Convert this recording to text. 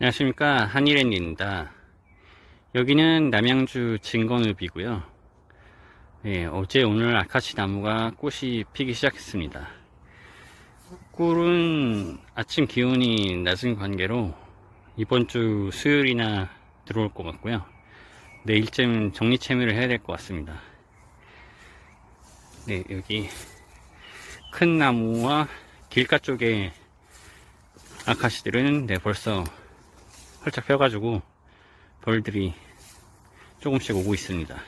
안녕하십니까. 한일랜드입니다. 여기는 남양주 진건읍이고요. 네, 어제 오늘 아카시 나무가 꽃이 피기 시작했습니다. 꿀은 아침 기온이 낮은 관계로 이번 주 수요일이나 들어올 것 같고요. 내일쯤 정리채미를 해야 될 것 같습니다. 네 여기 큰 나무와 길가 쪽에 아카시들은 네 벌써 활짝 펴가지고 벌들이 조금씩 오고 있습니다.